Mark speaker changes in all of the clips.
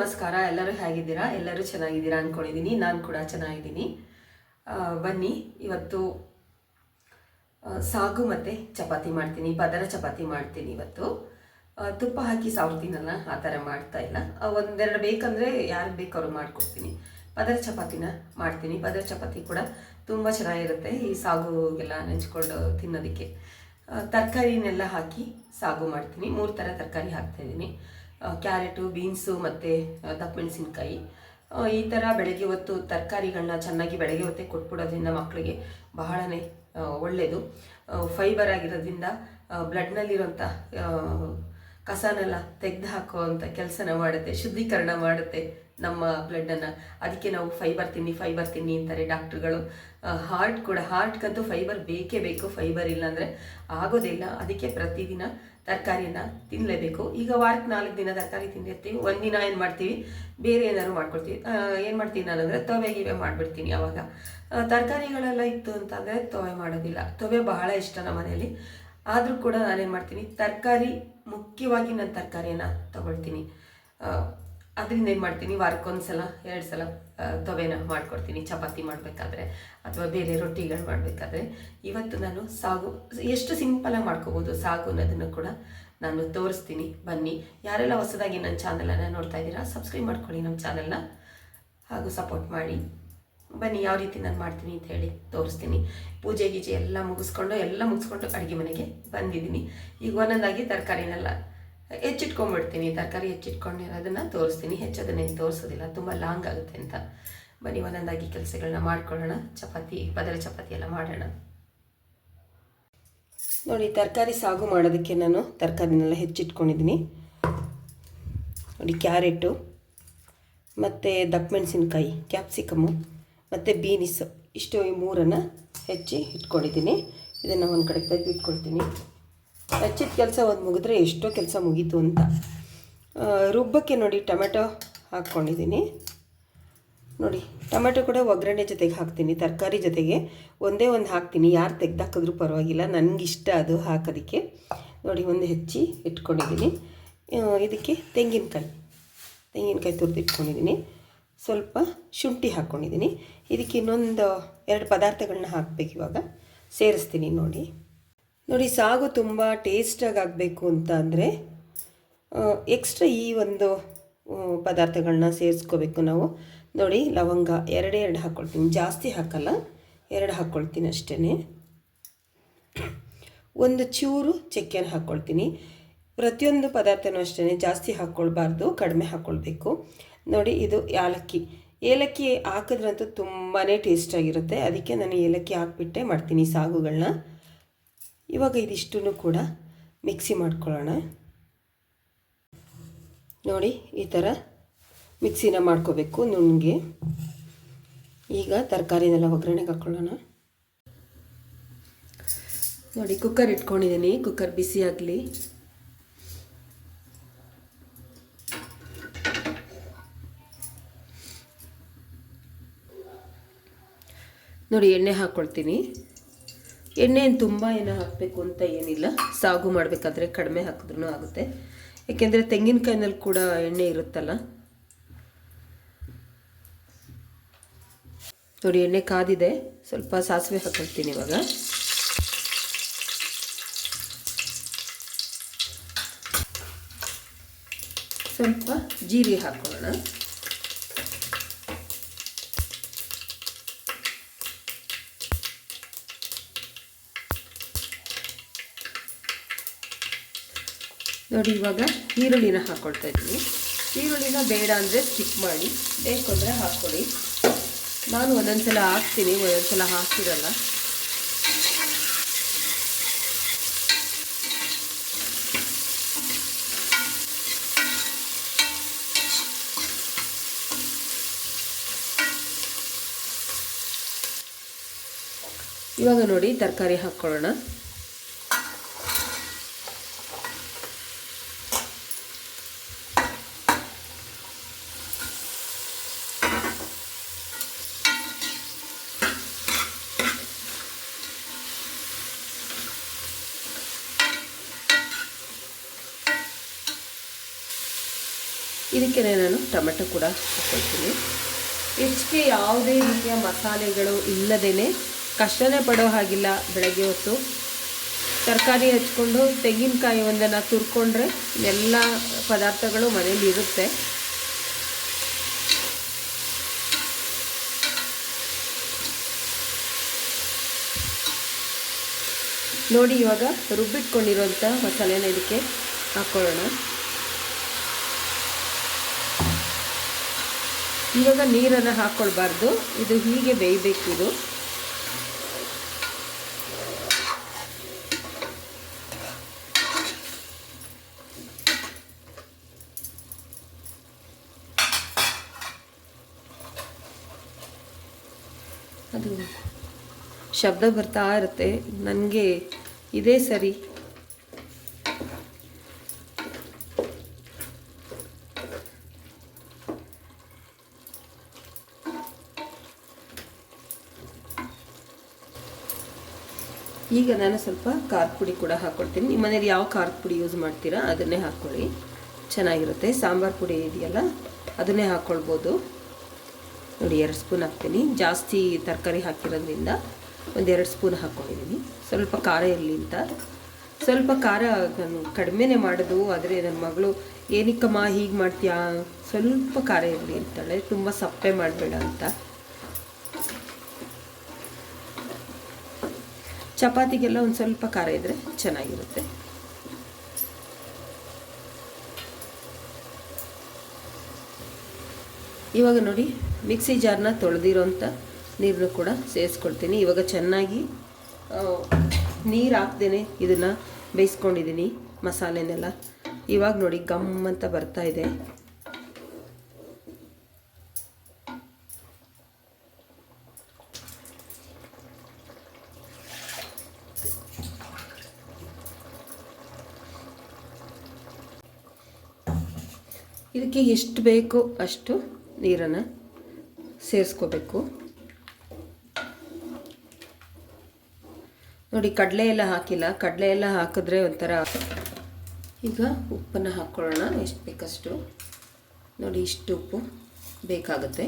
Speaker 1: ನಮಸ್ಕಾರ, ಎಲ್ಲರೂ ಹೇಗಿದ್ದೀರಾ? ಎಲ್ಲರೂ ಚೆನ್ನಾಗಿದ್ದೀರಾ ಅಂದ್ಕೊಂಡಿದ್ದೀನಿ ನಾನು ಕೂಡ ಚೆನ್ನಾಗಿದ್ದೀನಿ. ಬನ್ನಿ, ಇವತ್ತು ಸಾಗು ಮತ್ತು ಚಪಾತಿ ಮಾಡ್ತೀನಿ, ಪದರ ಚಪಾತಿ ಮಾಡ್ತೀನಿ ಇವತ್ತು. ತುಪ್ಪ ಹಾಕಿ ಸಾವ್ತೀನಲ್ಲ ಆ ಥರ ಮಾಡ್ತಾ ಇಲ್ಲ. ಒಂದೆರಡು ಬೇಕಂದರೆ ಯಾರು ಬೇಕಾದ್ರು ಮಾಡಿಕೊಡ್ತೀನಿ. ಪದರ ಚಪಾತಿನ ಮಾಡ್ತೀನಿ. ಪದರ ಚಪಾತಿ ಕೂಡ ತುಂಬ ಚೆನ್ನಾಗಿರುತ್ತೆ ಈ ಸಾಗುಗೆಲ್ಲ ನೆಂಚ್ಕೊಂಡು ತಿನ್ನೋದಕ್ಕೆ. ತರಕಾರಿನೆಲ್ಲ ಹಾಕಿ ಸಾಗು ಮಾಡ್ತೀನಿ. ಮೂರು ಥರ ತರಕಾರಿ ಹಾಕ್ತಾಯಿದ್ದೀನಿ ಕ್ಯಾರೆಟು, ಬೀನ್ಸು ಮತ್ತು ದಪ್ಪ ಮೆಣಸಿನ್ಕಾಯಿ ಈ ಥರ ಬೆಳಗ್ಗೆ ಹೊತ್ತು ತರಕಾರಿಗಳನ್ನ ಚೆನ್ನಾಗಿ ಬೆಳಗ್ಗೆ ಹೊತ್ತೇ ಕೊಟ್ಬಿಡೋದ್ರಿಂದ ಮಕ್ಕಳಿಗೆ ಬಹಳನೇ ಒಳ್ಳೆಯದು ಫೈಬರ್ ಆಗಿರೋದ್ರಿಂದ ಬ್ಲಡ್ನಲ್ಲಿರೋಂಥ ಕಸನೆಲ್ಲ ತೆಗೆದು ಹಾಕುವಂಥ ಕೆಲಸನ ಮಾಡುತ್ತೆ, ಶುದ್ಧೀಕರಣ ಮಾಡುತ್ತೆ ನಮ್ಮ ಬ್ಲಡ್ಡನ್ನು ಅದಕ್ಕೆ ನಾವು ಫೈಬರ್ ತಿನ್ನಿ ಫೈಬರ್ ತಿನ್ನಿ ಅಂತಾರೆ ಡಾಕ್ಟ್ರುಗಳು. ಹಾರ್ಟ್ ಕೂಡ ಹಾರ್ಟ್ಗಂತೂ ಫೈಬರ್ ಬೇಕೇ ಬೇಕು ಫೈಬರ್ ಇಲ್ಲಾಂದರೆ ಆಗೋದಿಲ್ಲ ಅದಕ್ಕೆ ಪ್ರತಿದಿನ ತರಕಾರಿಯನ್ನು ತಿನ್ನಲೇಬೇಕು ಈಗ ವಾರಕ್ಕೆ ನಾಲ್ಕು ದಿನ ತರಕಾರಿ ತಿಂದಿರ್ತೀವಿ. ಒಂದಿನ ಏನು ಮಾಡ್ತೀವಿ? ಬೇರೆ ಏನಾದ್ರು ಮಾಡ್ಕೊಳ್ತೀವಿ. ಏನು ಮಾಡ್ತೀನಿ ನಾನು ಅಂದರೆ ತೊವೆ ಗಿವೆ ಮಾಡಿಬಿಡ್ತೀನಿ ಅವಾಗ. ತರಕಾರಿಗಳೆಲ್ಲ ಇತ್ತು ಅಂತಂದರೆ ತೊವೆ ಮಾಡೋದಿಲ್ಲ. ತೊವೆ ಬಹಳ ಇಷ್ಟ ನಮ್ಮ ಮನೆಯಲ್ಲಿ. ಆದರೂ ಕೂಡ ನಾನೇನು ಮಾಡ್ತೀನಿ? ತರಕಾರಿ, ಮುಖ್ಯವಾಗಿ ನಾನು ತರಕಾರಿಯನ್ನು ತೊಗೊಳ್ತೀನಿ. ಅದರಿಂದ ಏನು ಮಾಡ್ತೀನಿ? ವಾರಕ್ಕೊಂದು ಸಲ ಎರಡು ಸಲ ತೊವೆನ ಮಾಡ್ಕೊಡ್ತೀನಿ. ಚಪಾತಿ ಮಾಡಬೇಕಾದ್ರೆ. ಅಥವಾ ಬೇರೆ ರೊಟ್ಟಿಗಳು ಮಾಡಬೇಕಾದ್ರೆ ಇವತ್ತು ನಾನು ಸಾಗು, ಎಷ್ಟು ಸಿಂಪಲಾಗಿ ಮಾಡ್ಕೋಬೋದು ಸಾಗು ಅನ್ನೋದನ್ನು ಕೂಡ ನಾನು ತೋರಿಸ್ತೀನಿ. ಬನ್ನಿ. ಯಾರೆಲ್ಲ ಹೊಸದಾಗಿ ನನ್ನ ಚಾನಲನ್ನು ನೋಡ್ತಾ ಇದ್ದೀರಾ ಸಬ್ಸ್ಕ್ರೈಬ್ ಮಾಡ್ಕೊಳ್ಳಿ ನಮ್ಮ ಚಾನಲ್ನ ಹಾಗೂ ಸಪೋರ್ಟ್ ಮಾಡಿ. ಬನ್ನಿ, ಯಾವ ರೀತಿ ನಾನು ಮಾಡ್ತೀನಿ ಅಂತ ಹೇಳಿ ತೋರಿಸ್ತೀನಿ. ಪೂಜೆ ಗೀಜೆ ಎಲ್ಲ ಮುಗಿಸ್ಕೊಂಡು ಎಲ್ಲ ಮುಗಿಸ್ಕೊಂಡು ಅಡುಗೆ ಮನೆಗೆ ಬಂದಿದ್ದೀನಿ. ಈಗ ಒಂದೊಂದಾಗಿ ತರಕಾರಿನೆಲ್ಲ ಹೆಚ್ಚಿಟ್ಕೊಂಡ್ಬಿಡ್ತೀನಿ. ತರಕಾರಿ ಹೆಚ್ಚಿಟ್ಕೊಂಡಿರೋದನ್ನು ತೋರಿಸ್ತೀನಿ. ಹೆಚ್ಚೋದನ್ನೇನು ತೋರಿಸೋದಿಲ್ಲ. ತುಂಬ ಲಾಂಗ್ ಆಗುತ್ತೆ ಅಂತ. ಬನ್ನಿ, ಒಂದೊಂದಾಗಿ ಕೆಲಸಗಳನ್ನ ಮಾಡ್ಕೊಳ್ಳೋಣ. ಚಪಾತಿ, ಪದರ ಚಪಾತಿ ಎಲ್ಲ ಮಾಡೋಣ. ನೋಡಿ, ತರಕಾರಿ ಸಾಗು ಮಾಡೋದಕ್ಕೆ ನಾನು ತರಕಾರಿನೆಲ್ಲ ಹೆಚ್ಚಿಟ್ಕೊಂಡಿದ್ದೀನಿ. ನೋಡಿ, ಕ್ಯಾರೆಟು, ಮತ್ತು ದಪ್ಪ ಮೆಣಸಿನ್ಕಾಯಿ ಕ್ಯಾಪ್ಸಿಕಮ್ಮು, ಮತ್ತು ಬೀನಿಸು. ಇಷ್ಟು ಈ ಮೂರನ್ನು ಹೆಚ್ಚಿ ಇಟ್ಕೊಂಡಿದ್ದೀನಿ. ಇದನ್ನು ಒಂದು ಕಡೆ ತೆಗೆದು ಇಟ್ಕೊಳ್ತೀನಿ ಹೆಚ್ಚಿದ ಕೆಲಸ ಒಂದು ಮುಗಿದ್ರೆ ಎಷ್ಟೋ ಕೆಲಸ ಮುಗೀತು ಅಂತ. ರುಬ್ಬಕ್ಕೆ ನೋಡಿ ಟೊಮೆಟೊ ಹಾಕ್ಕೊಂಡಿದ್ದೀನಿ ನೋಡಿ, ಟೊಮೆಟೊ ಕೂಡ ಒಗ್ಗರಣೆ ಜೊತೆಗೆ ಹಾಕ್ತೀನಿ, ತರಕಾರಿ ಜೊತೆಗೆ. ಒಂದೇ ಒಂದು ಹಾಕ್ತೀನಿ, ಯಾರು ತೆಗ್ದಾಕಿದ್ರೂ ಪರವಾಗಿಲ್ಲ ನನಗಿಷ್ಟ ಅದು ಹಾಕೋದಕ್ಕೆ. ನೋಡಿ, ಒಂದು ಹೆಚ್ಚಿ ಇಟ್ಕೊಂಡಿದ್ದೀನಿ. ಇದಕ್ಕೆ ತೆಂಗಿನಕಾಯಿ ತೆಂಗಿನಕಾಯಿ ತುರಿದು ಇಟ್ಕೊಂಡಿದ್ದೀನಿ. ಸ್ವಲ್ಪ ಶುಂಠಿ ಹಾಕ್ಕೊಂಡಿದ್ದೀನಿ ಇದಕ್ಕೆ ಇನ್ನೊಂದು ಎರಡು ಪದಾರ್ಥಗಳನ್ನ ಹಾಕಬೇಕು ಇವಾಗ. ಸೇರಿಸ್ತೀನಿ ನೋಡಿ. ನೋಡಿ, ಸಾಗು ತುಂಬ ಟೇಸ್ಟಾಗಿ ಆಗಬೇಕು ಅಂತ ಅಂದರೆ ಎಕ್ಸ್ಟ್ರಾ ಈ ಒಂದು ಪದಾರ್ಥಗಳನ್ನ ಸೇರಿಸ್ಕೋಬೇಕು ನಾವು. ನೋಡಿ, ಲವಂಗ ಎರಡೇ ಎರಡು ಹಾಕ್ಕೊಳ್ತೀನಿ ಜಾಸ್ತಿ ಹಾಕಲ್ಲ, ಎರಡು ಹಾಕ್ಕೊಳ್ತೀನಿ ಅಷ್ಟೇ ಒಂದು ಚೂರು ಚಕ್ಕೆನ ಹಾಕ್ಕೊಳ್ತೀನಿ ಪ್ರತಿಯೊಂದು ಪದಾರ್ಥನೂ ಅಷ್ಟೇ ಜಾಸ್ತಿ ಹಾಕ್ಕೊಳ್ಬಾರ್ದು ಕಡಿಮೆ ಹಾಕ್ಕೊಳ್ಬೇಕು ನೋಡಿ, ಇದು ಏಲಕ್ಕಿ. ಏಲಕ್ಕಿ ಹಾಕಿದ್ರಂತೂ ತುಂಬಾ ಟೇಸ್ಟಾಗಿರುತ್ತೆ ಅದಕ್ಕೆ ನಾನು ಏಲಕ್ಕಿ ಹಾಕ್ಬಿಟ್ಟೆ, ಮಾಡ್ತೀನಿ ಸಾಗುಗಳನ್ನ ಇವಾಗ ಇದಿಷ್ಟನ್ನು ಕೂಡ ಮಿಕ್ಸಿ ಮಾಡ್ಕೊಳ್ಳೋಣ. ನೋಡಿ, ಈ ಥರ ಮಿಕ್ಸಿನ ಮಾಡ್ಕೋಬೇಕು ನುಣ್ಣಗೆ. ಈಗ ತರಕಾರಿನೆಲ್ಲ ಒಗ್ಗರಣೆಗೆ ಹಾಕ್ಕೊಳ್ಳೋಣ ನೋಡಿ ಕುಕ್ಕರ್ ಇಟ್ಕೊಂಡಿದ್ದೀನಿ. ಕುಕ್ಕರ್ ಬಿಸಿ ಆಗಲಿ. ನೋಡಿ, ಎಣ್ಣೆ ಹಾಕ್ಕೊಳ್ತೀನಿ ಎಣ್ಣೆ ಏನು ತುಂಬ ಏನೋ ಹಾಕಬೇಕು ಅಂತ ಏನಿಲ್ಲ. ಸಾಗು ಮಾಡಬೇಕಾದ್ರೆ ಕಡಿಮೆ ಹಾಕಿದ್ರೂ ಆಗುತ್ತೆ. ಏಕೆಂದರೆ ತೆಂಗಿನಕಾಯಿನಲ್ಲಿ ಕೂಡ ಎಣ್ಣೆ ಇರುತ್ತಲ್ಲ ನೋಡಿ, ಎಣ್ಣೆ ಕಾದಿದೆ. ಸ್ವಲ್ಪ ಸಾಸಿವೆ ಹಾಕೊಳ್ತೀನಿ ಇವಾಗ. ಸ್ವಲ್ಪ ಜೀರಿಗೆ ಹಾಕೋಣ. ನೋಡಿ, ಇವಾಗ ಈರುಳ್ಳಿನ ಹಾಕ್ಕೊಳ್ತಾ ಇದ್ದೀನಿ. ಈರುಳ್ಳಿನ ಬೇಡ ಅಂದರೆ ಸ್ಟಿಕ್ ಮಾಡಿ ಬೇಕು ಅಂದರೆ ಹಾಕ್ಕೊಳ್ಳಿ ನಾನು ಒಂದೊಂದು ಸಲ ಹಾಕ್ತೀನಿ ಒಂದೊಂದು ಸಲ ಹಾಕ್ತಿರಲ್ಲ ಇವಾಗ ನೋಡಿ ತರಕಾರಿ ಹಾಕ್ಕೊಳ್ಳೋಣ. ಇದಕ್ಕೆ ನಾನು ಟೊಮೆಟೊ ಕೂಡ ಹಾಕ್ಕೊಳ್ತೀನಿ. ಹೆಚ್ಚಿಗೆ ಯಾವುದೇ ರೀತಿಯ ಮಸಾಲೆಗಳು ಇಲ್ಲದೇ ಕಷ್ಟನೇ ಪಡೋ ಹಾಗಿಲ್ಲ ಬೆಳಗ್ಗೆ ಹೊತ್ತು. ತರಕಾರಿ ಹಚ್ಕೊಂಡು ತೆಂಗಿನಕಾಯಿ ಒಂದನ್ನು ತುರ್ಕೊಂಡ್ರೆ ಎಲ್ಲ ಪದಾರ್ಥಗಳು ಮನೇಲಿ ಇರುತ್ತೆ. ನೋಡಿ ಇವಾಗ ರುಬ್ಬಿಟ್ಕೊಂಡಿರೋಂಥ ಮಸಾಲೆನ ಇದಕ್ಕೆ ಹಾಕ್ಕೊಳ್ಳೋಣ. ಇವಾಗ ನೀರನ್ನು ಹಾಕ್ಕೊಳ್ಬಾರ್ದು ಇದು ಹೀಗೆ ಬೇಯಬೇಕು ಇದು ಅದು ಶಬ್ದ ಬರ್ತಾ ಇರುತ್ತೆ. ನನಗೆ ಇದೇ ಸರಿ. ಈಗ ನಾನು ಸ್ವಲ್ಪ ಖಾರದ ಪುಡಿ ಕೂಡ ಹಾಕ್ಕೊಳ್ತೀನಿ ನಿಮ್ಮ ಮನೇಲಿ ಯಾವ ಖಾರದ ಪುಡಿ ಯೂಸ್ ಮಾಡ್ತೀರಾ ಅದನ್ನೇ ಹಾಕ್ಕೊಳ್ಳಿ ಚೆನ್ನಾಗಿರುತ್ತೆ. ಸಾಂಬಾರು ಪುಡಿ ಇದೆಯಲ್ಲ, ಅದನ್ನೇ ಹಾಕ್ಕೊಳ್ಬೋದು ನೋಡಿ, ಎರಡು ಸ್ಪೂನ್ ಹಾಕ್ತೀನಿ. ಜಾಸ್ತಿ ತರಕಾರಿ ಹಾಕಿರೋದ್ರಿಂದ ಒಂದೆರಡು ಸ್ಪೂನ್ ಹಾಕ್ಕೊಂಡಿದ್ದೀನಿ ಸ್ವಲ್ಪ ಖಾರ ಇರಲಿ ಅಂತ. ಸ್ವಲ್ಪ ಖಾರ ನಾನು ಕಡಿಮೆನೆ ಮಾಡೋದು, ಆದರೆ ನನ್ನ ಮಗಳು, ಏನಕ್ಕಮ್ಮ, ಹೀಗೆ ಮಾಡ್ತೀಯಾ? ಸ್ವಲ್ಪ ಖಾರ ಇರಲಿ ಅಂತಾಳೆ. ತುಂಬ ಸಪ್ಪೆ ಮಾಡಬೇಡ ಅಂತ. ಚಪಾತಿಗೆಲ್ಲ ಒಂದು ಸ್ವಲ್ಪ ಖಾರ ಇದ್ದರೆ ಚೆನ್ನಾಗಿರುತ್ತೆ. ಇವಾಗ ನೋಡಿ, ಮಿಕ್ಸಿ ಜಾರ್ನ ತೊಳೆದಿರೋಂಥ ನೀರನ್ನು ಕೂಡ ಸೇರಿಸ್ಕೊಳ್ತೀನಿ ಇವಾಗ ಚೆನ್ನಾಗಿ ನೀರು ಹಾಕ್ದೇನೆ ಇದನ್ನು ಬೇಯಿಸ್ಕೊಂಡಿದ್ದೀನಿ ಮಸಾಲೆನೆಲ್ಲ. ಇವಾಗ ನೋಡಿ ಗಮ್ ಅಂತ ಬರ್ತಾ ಇದೆ. ಇದಕ್ಕೆ ಎಷ್ಟು ಬೇಕೋ ಅಷ್ಟು ನೀರನ್ನು ಸೇರಿಸ್ಕೋಬೇಕು. ನೋಡಿ, ಕಡಲೆ ಎಲ್ಲ ಹಾಕಿಲ್ಲ. ಕಡಲೆ ಎಲ್ಲ ಹಾಕಿದ್ರೆ ಒಂಥರ ಈಗ ಉಪ್ಪನ್ನು ಹಾಕ್ಕೊಳ್ಳೋಣ. ಎಷ್ಟು ಬೇಕಷ್ಟು. ನೋಡಿ, ಇಷ್ಟು ಉಪ್ಪು ಬೇಕಾಗುತ್ತೆ.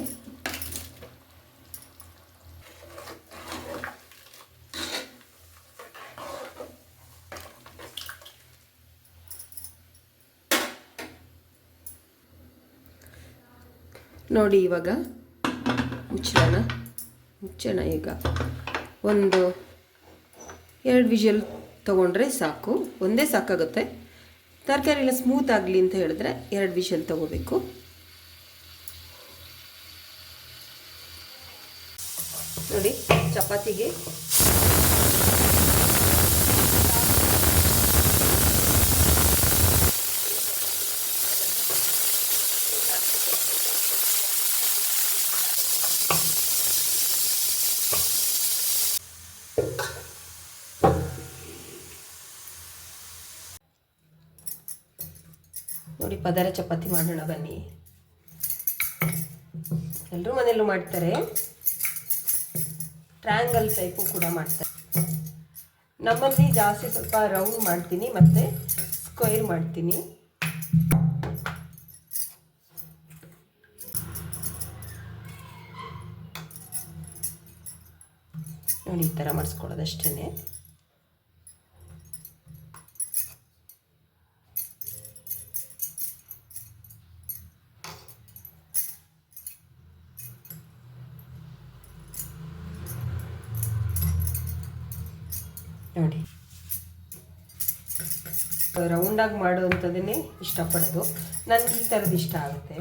Speaker 1: ನೋಡಿ ಇವಾಗ. ಮುಚ್ಚೋಣ ಮುಚ್ಚೋಣ ಈಗ. ಒಂದು, ಎರಡು ವಿಷಲ್ ತೊಗೊಂಡ್ರೆ ಸಾಕು. ಒಂದೇ ಸಾಕಾಗುತ್ತೆ. ತರಕಾರಿ ಎಲ್ಲ ಸ್ಮೂತ್ ಆಗಲಿ ಅಂತ ಹೇಳಿದ್ರೆ ಎರಡು ವಿಷಲ್ ತೊಗೋಬೇಕು. ನೋಡಿ, ಚಪಾತಿಗೆ ಪದಾರ ಚಪಾತಿ ಮಾಡೋಣ ಬನ್ನಿ. ಎಲ್ಲರೂ ಮನೆಯಲ್ಲೂ ಮಾಡ್ತಾರೆ. ಟ್ರ್ಯಾಂಗಲ್ ಟೈಪು ಕೂಡ ಮಾಡ್ತಾರೆ. ನಮ್ಮಲ್ಲಿ ಜಾಸ್ತಿ ಸ್ವಲ್ಪ ರೌಂಡ್ ಮಾಡ್ತೀನಿ, ಮತ್ತು ಸ್ಕ್ವೈರ್ ಮಾಡ್ತೀನಿ. ನೋಡಿ, ಈ ಥರ ಮಾಡಿಸ್ಕೊಳ್ಳೋದು ಅಷ್ಟೇ ನೋಡಿ. ರೌಂಡಾಗಿ ಮಾಡುವಂಥದ್ದನ್ನೇ ಇಷ್ಟಪಡೋದು. ನನಗೆ ಈ ಥರದ್ದು ಇಷ್ಟ ಆಗುತ್ತೆ.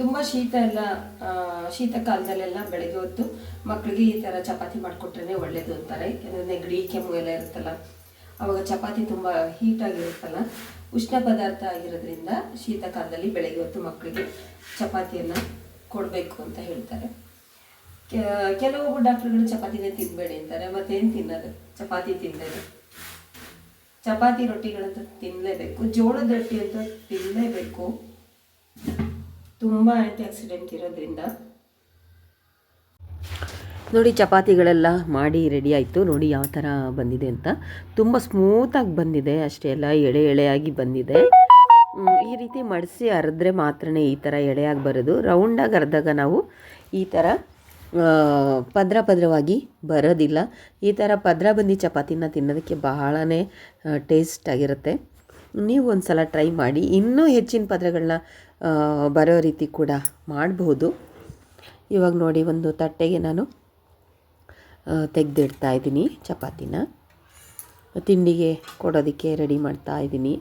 Speaker 1: ತುಂಬ ಶೀತ ಎಲ್ಲ ಶೀತ ಕಾಲದಲ್ಲೆಲ್ಲ ಬೆಳಗ್ಗೆ ಹೊತ್ತು ಮಕ್ಕಳಿಗೆ ಈ ಥರ ಚಪಾತಿ ಮಾಡಿಕೊಟ್ರೇ ಒಳ್ಳೇದು ಅಂತಾರೆ. ನೆಗಡಿ, ಕೆಮ್ಮು ಎಲ್ಲ ಇರುತ್ತಲ್ಲ, ಅವಾಗ ಚಪಾತಿ ತುಂಬ ಹೀಟಾಗಿರುತ್ತಲ್ಲ ಉಷ್ಣ ಪದಾರ್ಥ ಆಗಿರೋದ್ರಿಂದ ಶೀತ ಕಾಲದಲ್ಲಿ ಬೆಳಗ್ಗೆ ಹೊತ್ತು ಮಕ್ಕಳಿಗೆ ಚಪಾತಿಯನ್ನು ಕೊಡಬೇಕು ಅಂತ ಹೇಳ್ತಾರೆ. ಕೆಲವೊಬ್ಬ ಡಾಕ್ಟ್ರುಗಳು ಡಾಕ್ಟರ್ಗಳು ಚಪಾತಿನೇ ತಿನ್ನಬೇಡಿ ಅಂತಾರೆ. ಮತ್ತೇನು ತಿನ್ನೋದು? ಚಪಾತಿ ತಿನ್ನೋದು ಚಪಾತಿ ರೊಟ್ಟಿಗಳಂತೂ ತಿನ್ನಲೇಬೇಕು ಜೋಳದ ರೊಟ್ಟಿ ಅಂತ ತಿನ್ನಲೇಬೇಕು ತುಂಬ ಆ್ಯಂಟಿ ಆಕ್ಸಿಡೆಂಟ್ ಇರೋದ್ರಿಂದ.
Speaker 2: ನೋಡಿ, ಚಪಾತಿಗಳೆಲ್ಲ ಮಾಡಿ ರೆಡಿ ಆಯಿತು. ನೋಡಿ, ಯಾವ ಥರ ಬಂದಿದೆ ಅಂತ. ತುಂಬ ಸ್ಮೂತಾಗಿ ಬಂದಿದೆ. ಅಷ್ಟೇ ಎಲ್ಲ ಎಳೆ ಎಳೆಯಾಗಿ ಬಂದಿದೆ. ಈ ರೀತಿ ಮಡಿಸಿ ಅರೆದ್ರೆ ಮಾತ್ರ ಈ ಥರ ಎಳೆಯಾಗಿ ಬರೋದು. ರೌಂಡಾಗಿ ಅರ್ದಾಗ ನಾವು ಈ ಥರ ಪದ್ರ ಪದ್ರವಾಗಿ ಬರೋದಿಲ್ಲ. ಈ ಥರ ಪದ್ರ ಬಂದಿ ಚಪಾತಿನ ತಿನ್ನೋದಕ್ಕೆ ಬಹಳನೇ ಟೇಸ್ಟ್ ಆಗಿರುತ್ತೆ. ನೀವು ಒಂದು ಸಲ ಟ್ರೈ ಮಾಡಿ. ಇನ್ನೂ ಹೆಚ್ಚಿನ ಪದ್ರಗಳನ್ನ ಬರೋ ರೀತಿ ಕೂಡ ಮಾಡಬಹುದು ಇವಾಗ ನೋಡಿ ಒಂದು ತಟ್ಟೆಗೆ ನಾನು ತೆಗೆದಿಡ್ತಾ ಇದ್ದೀನಿ ಚಪಾತಿನ. ತಿಂಡಿಗೆ ಕೊಡೋದಕ್ಕೆ ರೆಡಿ ಮಾಡ್ತಾ ಇದ್ದೀನಿ.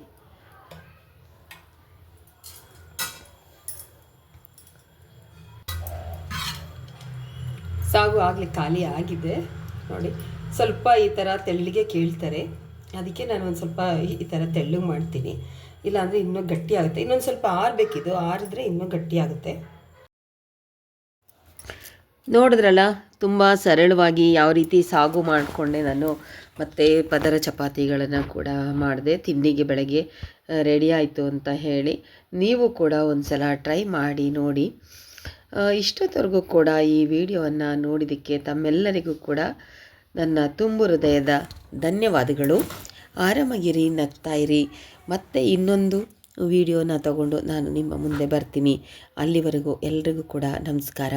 Speaker 1: ಸಾಗು ಆಗಲಿ, ಖಾಲಿ ಆಗಿದೆ. ನೋಡಿ, ಸ್ವಲ್ಪ ಈ ಥರ ತೆಳ್ಳಿಗೆ ಕೇಳ್ತಾರೆ. ಅದಕ್ಕೆ ನಾನು ಒಂದು ಸ್ವಲ್ಪ ಈ ಥರ ತೆಳ್ಳಗೆ ಮಾಡ್ತೀನಿ. ಇಲ್ಲಾಂದರೆ ಇನ್ನೂ ಗಟ್ಟಿ ಆಗುತ್ತೆ. ಇನ್ನೊಂದು ಸ್ವಲ್ಪ ಆರಬೇಕಿದು. ಆರಿದ್ರೆ ಇನ್ನೂ ಗಟ್ಟಿ ಆಗುತ್ತೆ.
Speaker 2: ನೋಡಿದ್ರಲ್ಲ, ತುಂಬ ಸರಳವಾಗಿ ಯಾವ ರೀತಿ ಸಾಗು ಮಾಡಿಕೊಂಡೆ ನಾನು, ಮತ್ತು ಪದರ ಚಪಾತಿಗಳನ್ನು ಕೂಡ ಮಾಡಿದೆ. ತಿಂಡಿಗೆ ಬೆಳಗ್ಗೆ ರೆಡಿ ಆಯಿತು ಅಂತ ಹೇಳಿ ನೀವು ಕೂಡ ಒಂದು ಸಲ ಟ್ರೈ ಮಾಡಿ ನೋಡಿ. ಇಷ್ಟೊತ್ತವರೆಗೂ ಕೂಡ ಈ ವಿಡಿಯೋವನ್ನು ನೋಡಿದ್ದಕ್ಕೆ ತಮ್ಮೆಲ್ಲರಿಗೂ ಕೂಡ ನನ್ನ ತುಂಬು ಹೃದಯದ ಧನ್ಯವಾದಗಳು. ಆರಾಮಾಗಿರಿ, ನಗ್ತಾ ಇರಿ. ಮತ್ತೆ ಇನ್ನೊಂದು ವಿಡಿಯೋನ ತಗೊಂಡು ನಾನು ನಿಮ್ಮ ಮುಂದೆ ಬರ್ತೀನಿ. ಅಲ್ಲಿವರೆಗೂ ಎಲ್ರಿಗೂ ಕೂಡ ನಮಸ್ಕಾರ.